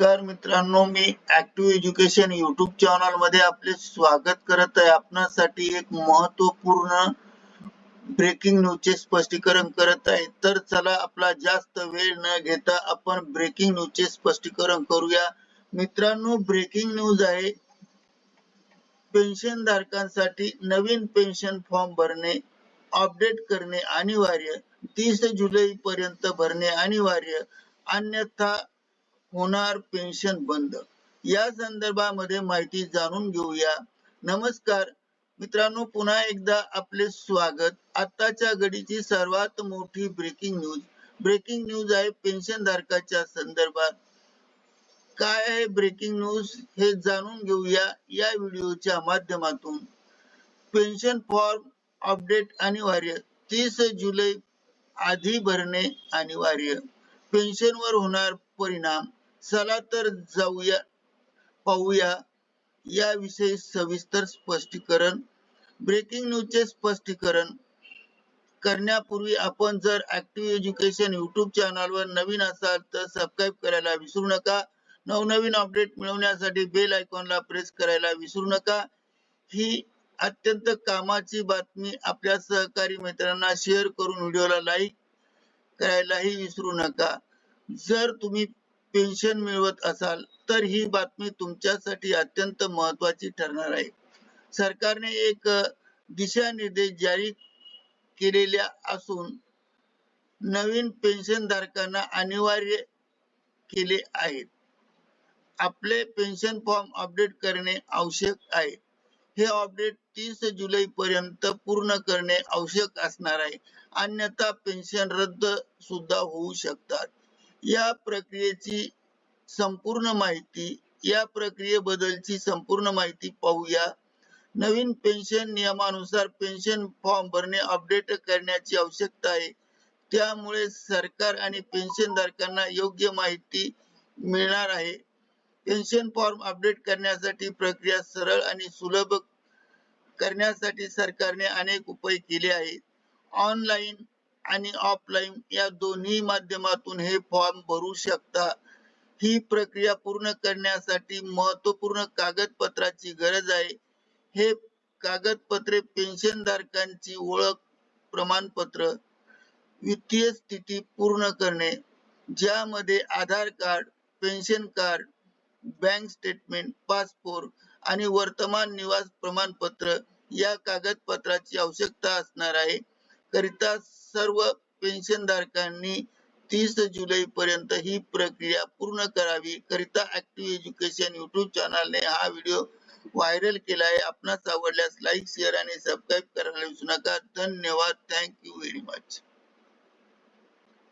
नमस्कार मित्रांनो मी ऍक्टिव्ह एज्युकेशन युट्यूब चॅनलमध्ये आपले स्वागत करत आहे. आपणासाठी एक महत्त्वपूर्ण ब्रेकिंग न्यूजचे स्पष्टीकरण करत आहे. तर चला आपला जास्त वेळ न घेता आपण ब्रेकिंग न्यूजचे स्पष्टीकरण करूया. मित्रांनो ब्रेकिंग न्यूज आहे. पेन्शन धारकांसाठी नवीन पेन्शन फॉर्म भरणे अपडेट करणे अनिवार्य. तीस जुलै पर्यंत भरणे अनिवार्य. अन्यथा होणार पेन्शन बंद. या संदर्भामध्ये माहिती जाणून घेऊया. नमस्कार. मित्रांनो पुन्हा एकदा आपले स्वागत. आताच्या घडीची सर्वात मोठी ब्रेकिंग न्यूज ब्रेकिंग न्यूज आहे पेन्शन धारकाच्या संदर्भात. काय आहे ब्रेकिंग न्यूज हे जाणून घेऊया या व्हिडिओच्या माध्यमातून. पेन्शन फॉर्म अपडेट अनिवार्य. तीस जुलै आधी भरणे अनिवार्य. पेन्शनवर होणार परिणाम. चला तर जाऊया पाहूया. याविषयी सविस्तर स्पष्टीकरण ब्रेकिंग न्यूजचे स्पष्टीकरण. करण्यापूर्वी आपण जर ऍक्टिव्ह एज्युकेशन युट्यूब चॅनलवर नवीन असाल तर सबस्क्राईब करायला विसरू नका. नवनवीन अपडेट मिळवण्यासाठी बेल आयकॉनला प्रेस करायला विसरू नका. ही अत्यंत कामाची बातमी आपल्या सहकारी मित्रांना शेअर करून व्हिडिओला लाईक करायलाही विसरू नका. जर तुम्ही पेन्शन मिळवत असाल तर ही बातमी तुमच्यासाठी अत्यंत महत्वाची ठरणार आहे. सरकारने एक दिशानिर्देश जारी केलेल्या असून नवीन पेन्शन धारकांना अनिवार्य केले आहेत. आपले पेन्शन फॉर्म अपडेट करणे आवश्यक आहे. हे अपडेट तीस जुलै पर्यंत पूर्ण करणे आवश्यक असणार आहे. अन्यथा पेन्शन रद्द सुद्धा होऊ शकतात. या प्रक्रियेची संपूर्ण माहिती या प्रक्रियेबद्दलची संपूर्ण माहिती पाहूया. नवीन पेन्शन नियमानुसार पेन्शन फॉर्म भरणे अपडेट करण्याची आवश्यकता आहे. त्यामुळे सरकार आणि पेन्शन धारकांना योग्य माहिती मिळणार आहे. पेन्शन फॉर्म अपडेट करण्यासाठी प्रक्रिया सरळ आणि सुलभ करण्यासाठी सरकारने अनेक उपाय केले आहेत. ऑनलाईन आणि ऑफलाईन या दोन्ही माध्यमातून हे फॉर्म भरू शकता. ही प्रक्रिया पूर्ण करण्यासाठी महत्त्वपूर्ण कागदपत्राची गरज आहे. हे कागदपत्रे पेन्शन धारकांची ओळख प्रमाणपत्र वित्तीय स्थिती पूर्ण करणे ज्यामध्ये Aadhaar card pension card bank statement passport आणि वर्तमान निवास प्रमाणपत्र या कागदपत्राची आवश्यकता असणार आहे. करिता सर्व पेन्शनधारकांनी तीस जुलै पर्यंत ही प्रक्रिया पूर्ण करावी. करिता ऍक्टिव्ह एज्युकेशन युट्यूब चॅनलने हा व्हिडिओ व्हायरल केला आहे आपणास आवडल्यास लाईक शेअर आणि सबस्क्राईब करायला विसरू नका. धन्यवाद. Thank you very much